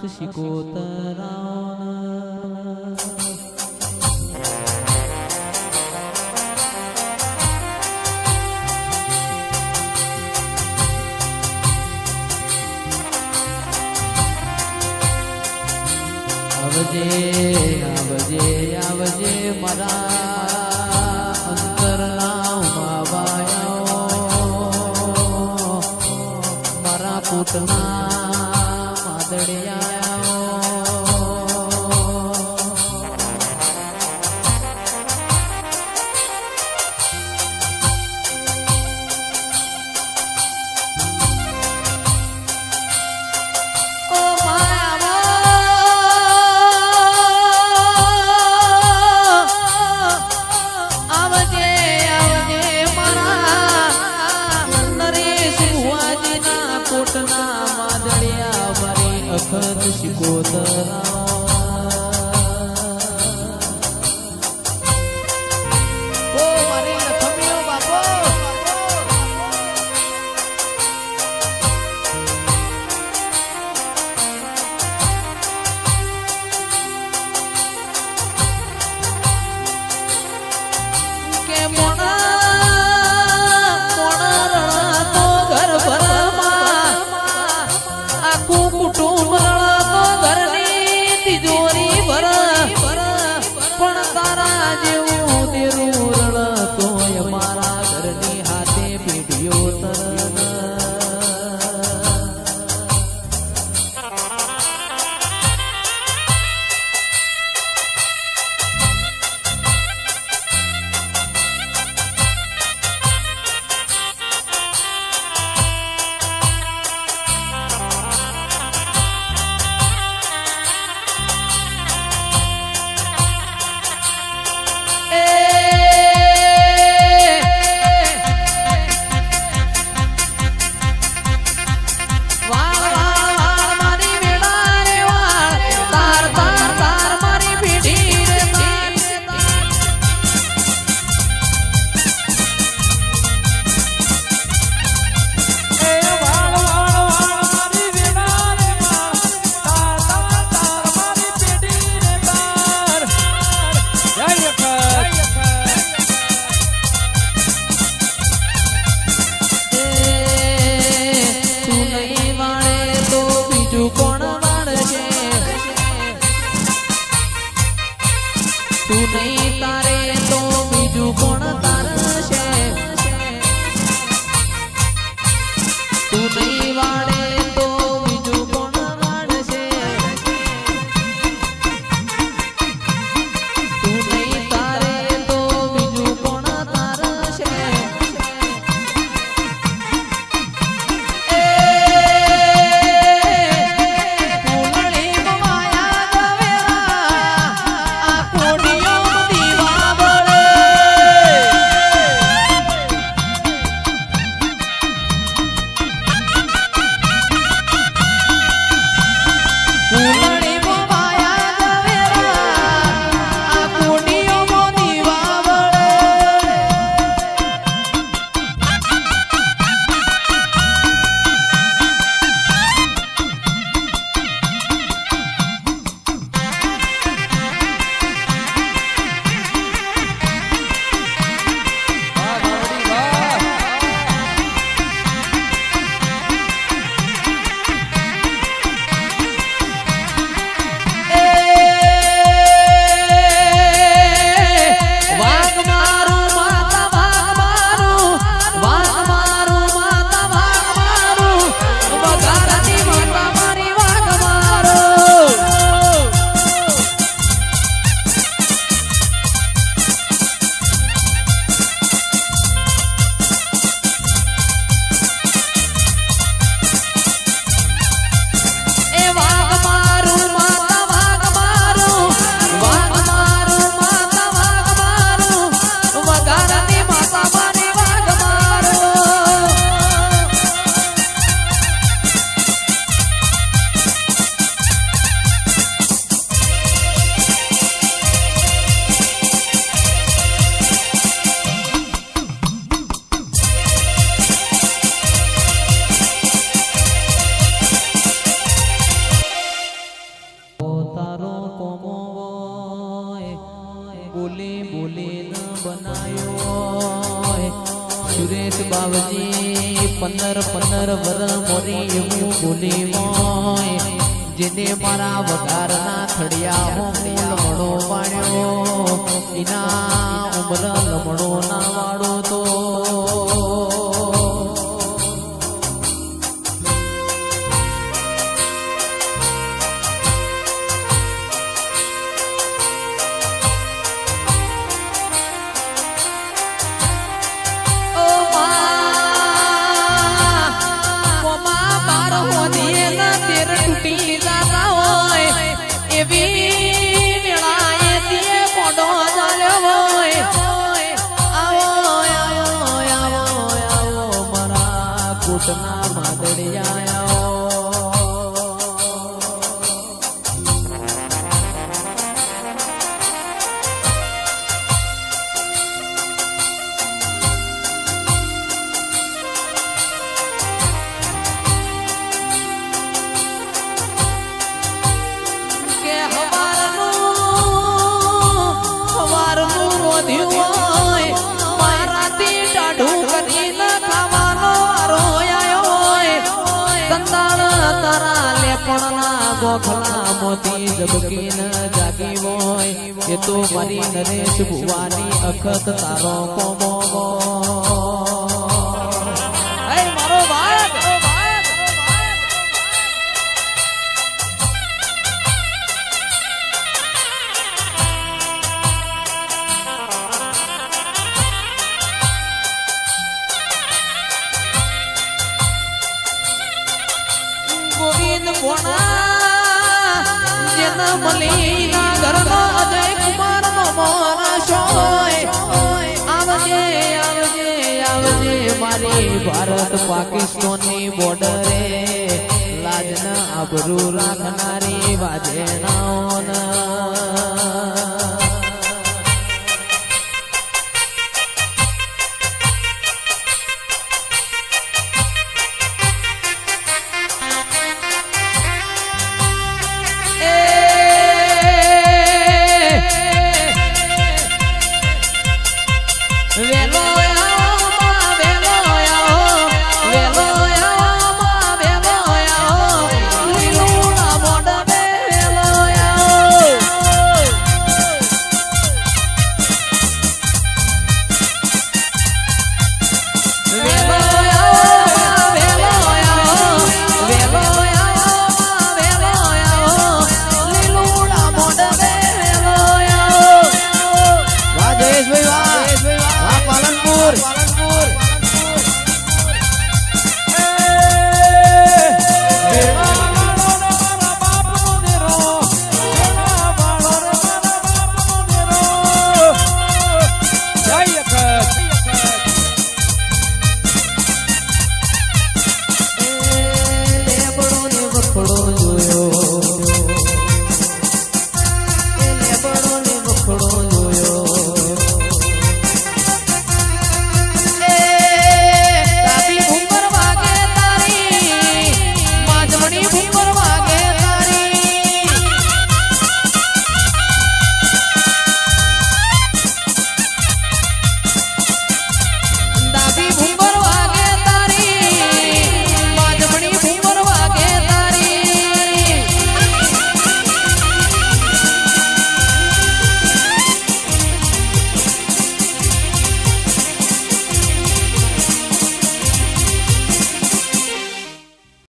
હાથ શિકોતરા આવજે આવજે આવજે મારા અંતરના શિકોતરા. પંદર પંદર વર મોરી હું ભૂલી હોય જેને મારા વઘારના થડિયા હું લમણો વાણ્યો એના ઉમર લમણો ના વાળો તો રોધ્યું હોય. મારાથી હોય જાગી હોય. એ તો મારી નરેશ ભુવાની અખત તારો કોમો અજય કુમાર નો ભારત બોર્ડરે લાજના આબરૂ રાખનારી વાજેણાઓના